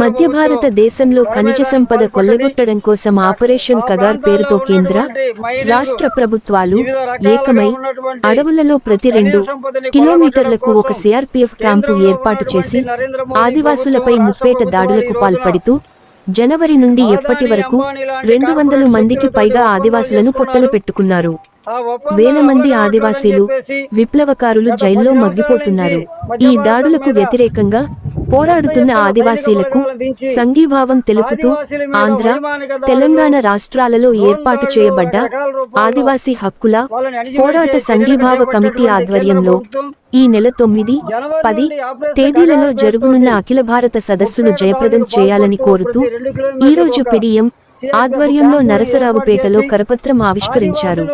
మధ్య భారతదేశంలో ఖనిజ సంపద కొల్లగొట్టడం కోసం ఆపరేషన్ కగార్ పేరుతో కేంద్ర రాష్ట్ర ప్రభుత్వాలు ఏకమై అడవులలో ప్రతి రెండు కిలోమీటర్లకు ఒక సిఆర్పీఎఫ్ క్యాంపు ఏర్పాటు చేసి ఆదివాసులపై ముప్పేట దాడులకు పాల్పడుతూ జనవరి నుండి ఎప్పటి వరకు రెండు వందల మందికి పైగా ఆదివాసులను పొట్టలు పెట్టుకున్నారు. వేల మంది ఆదివాసీలు విప్లవకారులు జైల్లో మగ్గిపోతున్నారు. ఈ దాడులకు వ్యతిరేకంగా పోరాడుతున్న ఆదివాసీలకు సంఘీభావం తెలుపుతూ ఆంధ్ర తెలంగాణ రాష్ట్రాలలో ఏర్పాటు చేయబడ్డ ఆదివాసీ హక్కుల పోరాట సంఘీభావ కమిటీ ఆధ్వర్యంలో ఈ నెల తొమ్మిది పది తేదీలలో జరుగునున్న అఖిల భారత సదస్సును జయప్రదం చేయాలని కోరుతూ ఈ రోజు పిడిఎం ఆధ్వర్యంలో నరసరావుపేటలో కరపత్రం ఆవిష్కరించారు.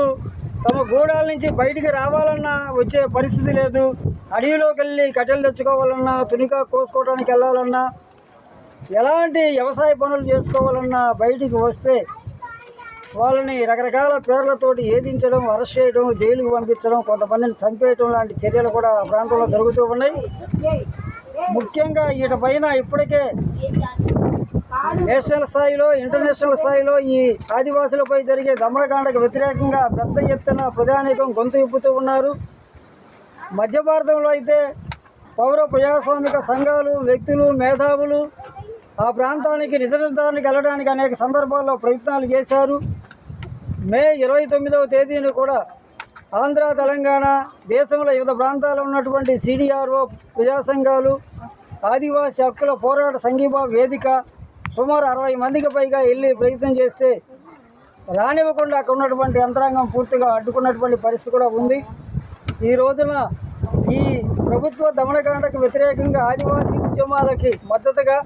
తమ గూడాల నుంచి బయటికి రావాలన్నా వచ్చే పరిస్థితి లేదు. అడవిలోకి వెళ్ళి కట్టెలు తెచ్చుకోవాలన్నా తునికా కోసుకోవడానికి వెళ్ళాలన్నా ఎలాంటి వ్యవసాయ పనులు చేసుకోవాలన్నా బయటికి వస్తే వాళ్ళని రకరకాల పేర్లతోటి ఏదించడం అరెస్ట్ చేయడం జైలుకు పంపించడం కొంతమందిని చంపేయడం లాంటి చర్యలు కూడా ఆ ప్రాంతంలో జరుగుతూ ఉన్నాయి. ముఖ్యంగా వీటి పైన ఇప్పటికే నేషనల్ స్థాయిలో ఇంటర్నేషనల్ స్థాయిలో ఈ ఆదివాసులపై జరిగే దమనకాండకు వ్యతిరేకంగా పెద్ద ఎత్తున ప్రధానికం గొంతు ఇప్పుతూ ఉన్నారు. మధ్య భారతంలో అయితే పౌర ప్రజాస్వామిక సంఘాలు వ్యక్తులు మేధావులు ఆ ప్రాంతానికి నిజ వెళ్ళడానికి అనేక సందర్భాల్లో ప్రయత్నాలు చేశారు. మే ఇరవై తొమ్మిదవ తేదీన కూడా ఆంధ్ర తెలంగాణ దేశంలో వివిధ ప్రాంతాల్లో ఉన్నటువంటి సిడిఆర్ఓ ప్రజా సంఘాలు ఆదివాసీ హక్కుల పోరాట సంఘీభావ వేదిక సుమారు అరవై మందికి పైగా వెళ్ళి ప్రయత్నం చేస్తే రానివ్వకుండా అక్కడ ఉన్నటువంటి యంత్రాంగం పూర్తిగా అడ్డుకున్నటువంటి పరిస్థితి కూడా ఉంది. ఈ రోజున ఈ ప్రభుత్వ దమనకాండకు వ్యతిరేకంగా ఆదివాసీ ఉద్యమాలకి మద్దతుగా